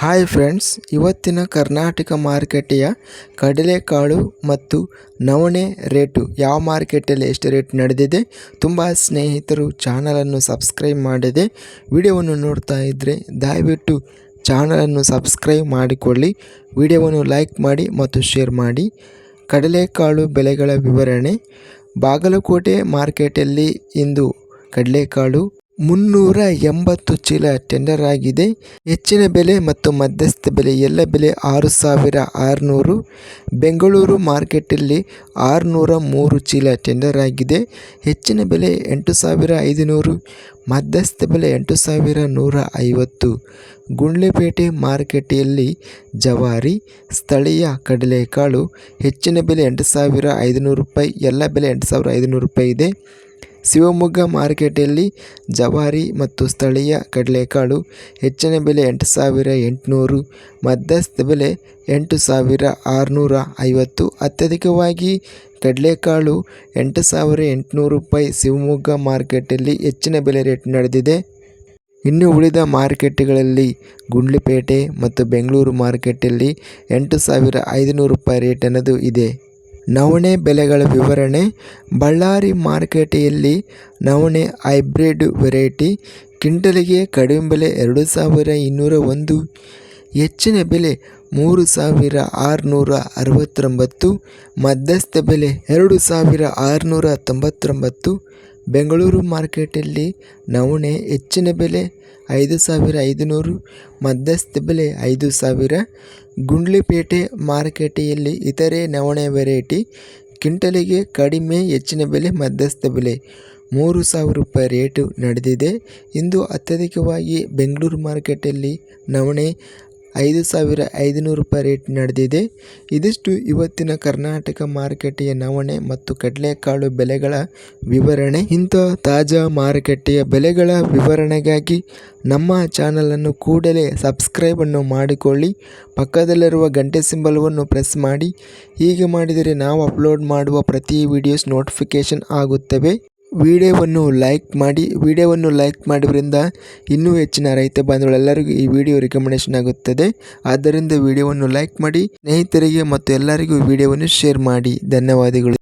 Hi friends ಇವತ್ತಿನ ಕರ್ನಾಟಕ ಮಾರುಕಟ್ಟೆಯ ಕಡಲೆಕಾಳು ಮತ್ತು ನವಣೆ ರೇಟು ಯಾವ ಮಾರ್ಕೆಟಲ್ಲಿ ಎಷ್ಟು ರೇಟ್ ನಡೆದಿದೆ ತುಂಬ ಸ್ನೇಹಿತರು ಚಾನಲನ್ನು ಸಬ್ಸ್ಕ್ರೈಬ್ ಮಾಡಿದೆ ವಿಡಿಯೋವನ್ನು ನೋಡ್ತಾ ಇದ್ದರೆ ದಯವಿಟ್ಟು ಚಾನಲನ್ನು ಸಬ್ಸ್ಕ್ರೈಬ್ ಮಾಡಿಕೊಳ್ಳಿ, ವಿಡಿಯೋವನ್ನು ಲೈಕ್ ಮಾಡಿ ಮತ್ತು ಶೇರ್ ಮಾಡಿ. ಕಡಲೆಕಾಳು ಬೆಲೆಗಳ ವಿವರಣೆ, ಬಾಗಲಕೋಟೆ ಮಾರ್ಕೆಟಲ್ಲಿ ಇಂದು ಕಡಲೆಕಾಳು ಮುನ್ನೂರ ಎಂಬತ್ತು ಚೀಲ ಟೆಂಡರ್ ಆಗಿದೆ. ಹೆಚ್ಚಿನ ಬೆಲೆ ಮತ್ತು ಮಧ್ಯಸ್ಥ ಬೆಲೆ ಎಲ್ಲ ಬೆಲೆ ಆರು ಸಾವಿರ ಆರುನೂರು. ಬೆಂಗಳೂರು ಮಾರ್ಕೆಟಲ್ಲಿ ಆರುನೂರ ಮೂರು ಚೀಲ ಟೆಂಡರ್ ಆಗಿದೆ. ಹೆಚ್ಚಿನ ಬೆಲೆ ಎಂಟು ಸಾವಿರ ಐದುನೂರು. ಮಧ್ಯಸ್ಥ ಬೆಲೆ ಎಂಟು ಸಾವಿರ ನೂರ ಐವತ್ತು ಗುಂಡ್ಲೆಪೇಟೆ ಮಾರುಕಟ್ಟೆಯಲ್ಲಿ ಜವಾರಿ, ಸ್ಥಳೀಯ ಕಡಲೆಕಾಳು, ಹೆಚ್ಚಿನ ಬೆಲೆ ಎಂಟು ಸಾವಿರ ಐದುನೂರು ರೂಪಾಯಿ, ಎಲ್ಲ ಬೆಲೆ ಎಂಟು ಸಾವಿರ ಐದುನೂರು ರೂಪಾಯಿ ಇದೆ. ಶಿವಮೊಗ್ಗ ಮಾರುಕಟ್ಟೆಯಲ್ಲಿ ಜವಾರಿ ಮತ್ತು ಸ್ಥಳೀಯ ಕಡಲೆಕಾಳು ಹೆಚ್ಚಿನ ಬೆಲೆ ಎಂಟು ಸಾವಿರ ಎಂಟುನೂರು, ಮಧ್ಯಸ್ಥ ಬೆಲೆ ಎಂಟು ಸಾವಿರ ಆರುನೂರ ಐವತ್ತು. ಅತ್ಯಧಿಕವಾಗಿ ಕಡಲೆಕಾಳು ಎಂಟು ಸಾವಿರ ಎಂಟುನೂರು ರೂಪಾಯಿ ಶಿವಮೊಗ್ಗ ಮಾರ್ಕೆಟಲ್ಲಿ ಹೆಚ್ಚಿನ ಬೆಲೆ ರೇಟ್ ನಡೆದಿದೆ. ಇನ್ನು ಉಳಿದ ಮಾರುಕಟ್ಟೆಗಳಲ್ಲಿ ಗುಂಡ್ಲುಪೇಟೆ ಮತ್ತು ಬೆಂಗಳೂರು ಮಾರುಕಟ್ಟೆಯಲ್ಲಿ ಎಂಟು ಸಾವಿರ ಐದುನೂರು ರೂಪಾಯಿ ರೇಟ್ ಅನ್ನೋದು ಇದೆ. ನವಣೆ ಬೆಲೆಗಳ ವಿವರಣೆ, ಬಳ್ಳಾರಿ ಮಾರುಕಟ್ಟೆಯಲ್ಲಿ ನವಣೆ ಹೈಬ್ರಿಡ್ ವೆರೈಟಿ, ಕ್ವಿಂಟಲಿಗೆ ಕಡಿಮೆ ಬೆಲೆ ಎರಡು ಸಾವಿರ ಇನ್ನೂರ ಒಂದು, ಹೆಚ್ಚಿನ ಬೆಲೆ ಮೂರು ಸಾವಿರ ಆರುನೂರ ಅರವತ್ತೊಂಬತ್ತು, ಮಧ್ಯಸ್ಥ ಬೆಲೆ ಎರಡು ಸಾವಿರ ಆರುನೂರ ತೊಂಬತ್ತೊಂಬತ್ತು, ಬೆಂಗಳೂರು ಮಾರ್ಕೆಟಲ್ಲಿ ನವಣೆ ಹೆಚ್ಚಿನ ಬೆಲೆ ಐದು ಸಾವಿರ ಐದುನೂರು, ಮಧ್ಯಸ್ಥ ಬೆಲೆ ಐದು ಸಾವಿರ, ಗುಂಡ್ಲಿಪೇಟೆ ಮಾರುಕಟ್ಟೆಯಲ್ಲಿ ಇತರೆ ನವಣೆ ವೆರೈಟಿ, ಕಿಂಟಲಿಗೆ ಕಡಿಮೆ ಹೆಚ್ಚಿನ ಬೆಲೆ ಮಧ್ಯಸ್ಥ ಬೆಲೆ ಮೂರು ಸಾವಿರ ರೂಪಾಯಿ ರೇಟು ನಡೆದಿದೆ. ಇಂದು ಅತ್ಯಧಿಕವಾಗಿ ಬೆಂಗಳೂರು ಮಾರ್ಕೆಟಲ್ಲಿ ನವಣೆ ಐದು ಸಾವಿರ ಐದುನೂರು ರೂಪಾಯಿ ರೇಟ್ ನಡೆದಿದೆ. ಇದಿಷ್ಟು ಇವತ್ತಿನ ಕರ್ನಾಟಕ ಮಾರುಕಟ್ಟೆಯ ನವಣೆ ಮತ್ತು ಕಡಲೆಕಾಳು ಬೆಲೆಗಳ ವಿವರಣೆ. ಇಂಥ ತಾಜಾ ಮಾರುಕಟ್ಟೆಯ ಬೆಲೆಗಳ ವಿವರಣೆಗಾಗಿ ನಮ್ಮ ಚಾನಲನ್ನು ಕೂಡಲೇ ಸಬ್ಸ್ಕ್ರೈಬನ್ನು ಮಾಡಿಕೊಳ್ಳಿ. ಪಕ್ಕದಲ್ಲಿರುವ ಗಂಟೆ ಸಿಂಬಲವನ್ನು ಪ್ರೆಸ್ ಮಾಡಿ. ಹೀಗೆ ಮಾಡಿದರೆ ನಾವು ಅಪ್ಲೋಡ್ ಮಾಡುವ ಪ್ರತಿ ವಿಡಿಯೋಸ್ ನೋಟಿಫಿಕೇಷನ್ ಆಗುತ್ತವೆ. ವಿಡಿಯೋವನ್ನು ಲೈಕ್ ಮಾಡಿ, ವಿಡಿಯೋವನ್ನು ಲೈಕ್ ಮಾಡೋದ್ರಿಂದ ಇನ್ನೂ ಹೆಚ್ಚಿನ ರೈತ ಬಾಂಧವರೆಲ್ಲರಿಗೂ ಈ ವಿಡಿಯೋ ರಿಕಮೆಂಡೇಶನ್ ಆಗುತ್ತದೆ. ಆದ್ದರಿಂದ ವಿಡಿಯೋವನ್ನು ಲೈಕ್ ಮಾಡಿ, ಸ್ನೇಹಿತರಿಗೆ ಮತ್ತು ಎಲ್ಲರಿಗೂ ವಿಡಿಯೋವನ್ನು ಶೇರ್ ಮಾಡಿ. ಧನ್ಯವಾದಗಳು.